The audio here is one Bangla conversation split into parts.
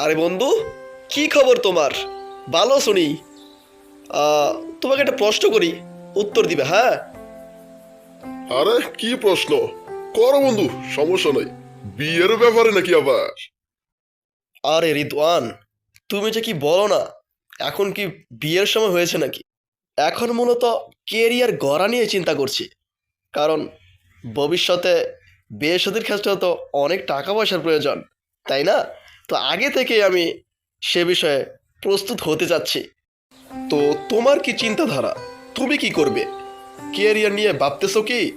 আরে বন্ধু কি খবর তোমার? ভালো শুনি। আহ, তোমাকে একটা প্রশ্ন করি উত্তর দিবে হ্যাঁ? আরে কি প্রশ্ন? করো বন্ধু সমস্যা নাই। বিয়ের ব্যাপারে নাকি আবার? আরে রিদওয়ান তুমি যে কি বলো না এখন কি বিয়ের সময় হয়েছে নাকি? এখন মূলত কেরিয়ার গড়া নিয়ে চিন্তা করছি। কারণ ভবিষ্যতে বিয়ে শাদীর ক্ষেত্রে তো অনেক টাকা পয়সার প্রয়োজন তাই না? তো আগে থেকে আমি সে বিষয়ে প্রস্তুত হতে যাচ্ছি তো তোমার কি চিন্তাধারা? তুমি কি করবে? কেরিয়ার নিয়ে ভাবতেছো কি?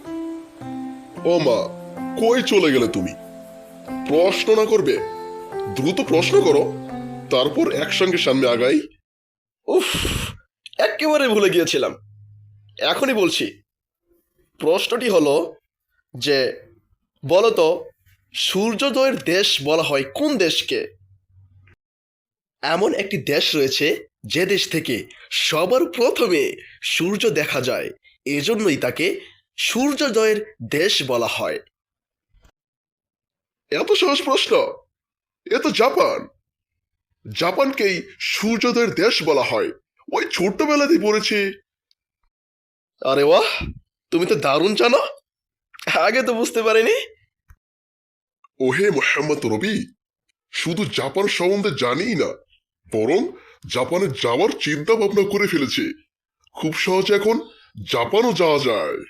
ও মা কই চলে গেলে তুমি? প্রশ্ন না করবে। দ্রুত প্রশ্ন করো। তারপর একসঙ্গে সামনে আগাই। উফ একেবারে ভুলে গিয়েছিলাম। এখনই বলছি। প্রশ্নটি হলো যে বলো তো সূর্যোদয়ের দেশ বলা হয় কোন দেশকে? এমন একটি দেশ রয়েছে যে দেশ থেকে সবার প্রথমে সূর্য দেখা যায়। এজন্যই তাকে সূর্যোদয়ের দেশ বলা হয়। এত সহজ প্রশ্ন। এ তো জাপান। জাপানকেই সূর্যোদয়ের দেশ বলা হয়। ওই ছোট্টবেলাতেই পড়েছি। আরে বাহ! তুমি তো দারুণ জানো। আগে তো বুঝতে পারিনি। ওহে মোহাম্মদ রবি শুধু জাপান সম্বন্ধে জানিই না বরং জাপানে যাওয়ার চিন্তা ভাবনা করে ফেলেছে। খুব সহজে এখন জাপানও যাওয়া যায়।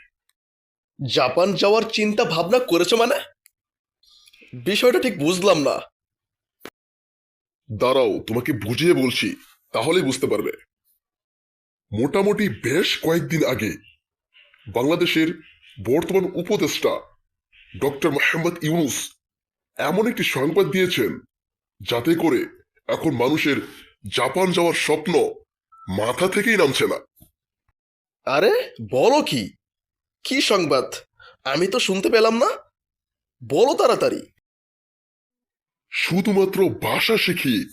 জাপান যাওয়ার চিন্তা ভাবনা করেছ মানে? বিষয়টা ঠিক বুঝলাম না। দাঁড়াও তোমাকে বুঝিয়ে বলছি তাহলেই বুঝতে পারবে। মোটামুটি বেশ কয়েকদিন আগে বাংলাদেশের বর্তমান উপদেষ্টা ডক্টর মোহাম্মদ ইউনুস এমন একটি সংবাদ দিয়েছেন যাতে করে এখন মানুষের জাপান যাওয়ার স্বপ্ন মাথা থেকেই নামছে না। আরে বলো কি? কি সংবাদ? আমি তো শুনতে পেলাম না। বলো তাড়াতাড়ি। শুধুমাত্র ভাষা শিখিয়ে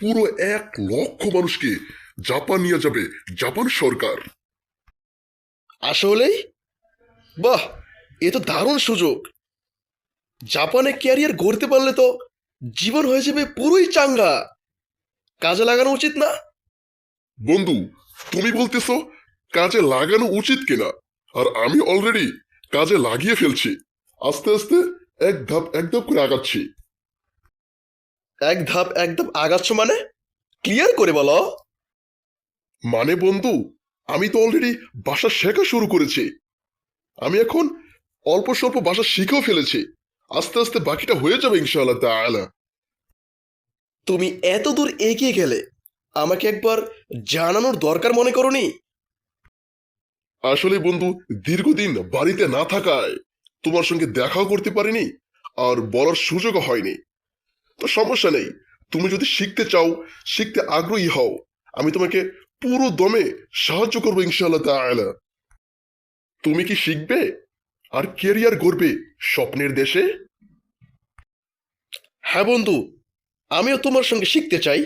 পুরো এক লক্ষ মানুষকে জাপান নিয়ে যাবে জাপান সরকার। আসলেই? বাহ এ তো দারুণ সুযোগ। জাপানে ক্যারিয়ার গড়তে পারলে তো জীবন হয়ে যাবে পুরোই চাঙ্গা। কাজে লাগানো উচিত না? বন্ধু তুমি বলতেছ কাজে লাগানো উচিত কিনা? আর আমি অলরেডি কাজে লাগিয়ে ফেলছি। আস্তে আস্তে এক ধাপ এক ধাপ করে আগাচ্ছি। এক ধাপ এক ধাপ আগাচ্ছ মানে? ক্লিয়ার করে বলো। মানে বন্ধু আমি তো অলরেডি ভাষা শেখা শুরু করেছি। আমি এখন অল্প স্বল্প ভাষা শিখেও ফেলেছি। আস্তে আস্তে বাকিটা হয়ে যাবে ইনশাআল্লাহ তাআলা। তুমি এত দূর এগিয়ে গেলে আমাকে একবার জানানোর দরকার মনে করনি? আসলে বন্ধু, দীর্ঘদিন বাড়িতে না থাকায় তোমার সঙ্গে দেখাও করতে পারিনি আর বলার সুযোগও হয়নি। তো সমস্যা নেই, তুমি যদি শিখতে চাও, শিখতে আগ্রহী হও, আমি তোমাকে পুরো দমে সাহায্য করব ইনশাআল্লাহ তাআলা। তুমি কি শিখবে? আর কেরিয়ার গড়বে স্বপ্নের দেশে? হ্যাঁ বন্ধু, আমিও তোমার সঙ্গে শিখতে চাই।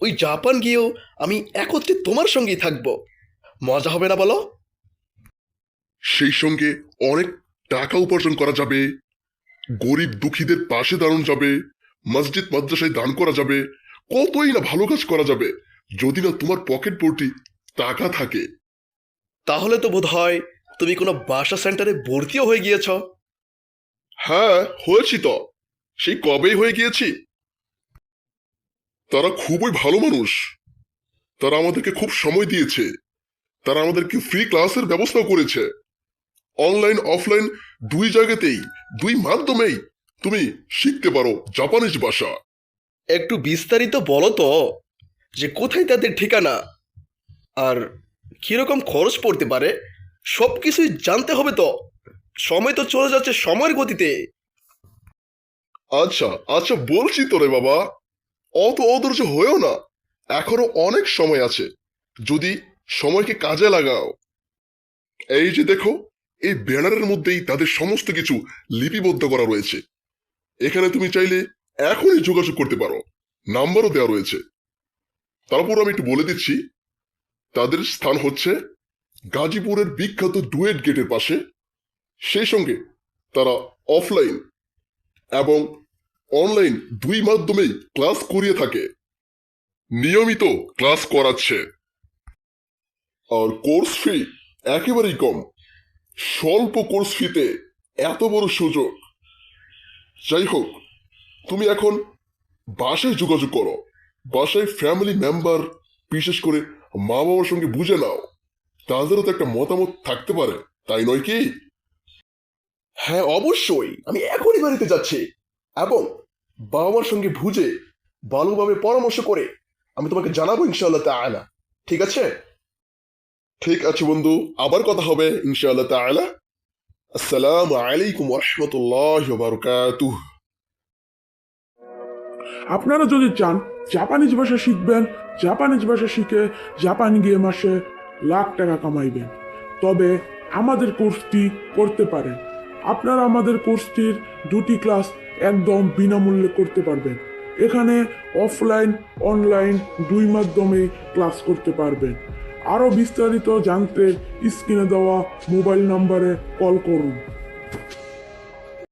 ওই জাপান গিয়েও আমি একত্রে তোমার সঙ্গেই থাকব। মজা হবে না বলো? সেই সঙ্গে অনেক টাকা উপার্জন করা যাবে, গরিব দুঃখীদের পাশে দাঁড়ানো যাবে, মসজিদ মাদ্রাসায় দান করা যাবে, কতই না ভালো কাজ করা যাবে, যদি না তোমার পকেট টাকা থাকে। তাহলে তো বোধ হয় তুমি কোনো বাসা সেন্টারে ভর্তিও হয়ে গিয়েছ? হ্যাঁ হয়েছি তো। সেই কবেই হয়ে গিয়েছি। তারা খুবই ভালো মানুষ। তারা আমাদেরকে খুব সময় দিয়েছে। তারা আমাদেরকে ফ্রি ক্লাসের ব্যবস্থা করেছে। অনলাইন অফলাইন দুই জায়গাতেই দুই মাধ্যমেই তুমি শিখতে পারো জাপানিজ ভাষা। একটু বিস্তারিত বলো তো যে কোথায় তাদের ঠিকানা? আর কীরকম খরচ পড়তে পারে? সব কিছুই জানতে হবে তো। সময় তো চলে যাচ্ছে সময়ের গতিতে। আচ্ছা আচ্ছা বলছি তো রে বাবা। অত অধৈর্য হয়েও না। এখনও অনেক সময় আছে। যদি সময়কে কাজে লাগাও। এই যে দেখো, এই ব্যানারের মধ্যেই তাদের সমস্ত কিছু লিপিবদ্ধ করা রয়েছে। এখানে তুমি চাইলে এখনই যোগাযোগ করতে পারো। নাম্বারও দেওয়া রয়েছে। তারপর আমি একটু বলে দিচ্ছি, তাদের স্থান হচ্ছে গাজীপুরের বিখ্যাত ডুয়েট গেটের পাশে, সেই সঙ্গে তারা অফলাইন এবং অনলাইন দুই মাধ্যমেই ক্লাস করিয়ে থাকে। নিয়মিত ক্লাস করাচ্ছে। আর কোর্স ফি একেবারেই কম। স্বল্প কোর্স ফিতে এত বড় সুযোগ। যাই হোক, তুমি এখন বাসায় যোগাযোগ করো। বাসায় ফ্যামিলি মেম্বার বিশেষ করে মা বাবার সঙ্গে বুঝে নাও। তাদেরও তো একটা মতামত থাকতে পারে তাই নয় কি? হ্যাঁ অবশ্যই। আমি এখনই বাড়িতে যাচ্ছি। এবং বাবা মার সঙ্গে বুঝে ভালোভাবে পরামর্শ করে আমি তোমাকে জানাব ইনশাআল্লাহ তাআলা। ঠিক আছে? ঠিক আছে বন্ধু আবার কথা হবে ইনশাআল্লাহ তাআলা। আসসালামু আলাইকুম ওরহমতুল্লাহ বারকাতুহ। আপনারা যদি চান জাপানিজ ভাষা শিখবেন জাপানিজ ভাষা শিখে জাপান গিয়ে মাসে লাখ টাকা কামাইবেন। তবে আমাদের কোর্সটি করতে পারেন। আপনারা আমাদের কোর্সটির দুটি ক্লাস একদম বিনামূল্যে করতে পারবেন। এখানে অফলাইন, অনলাইন দুই মাধ্যমে ক্লাস করতে পারবেন। আরও বিস্তারিত জানতে স্ক্রিনে দেওয়া মোবাইল নম্বরে কল করুন।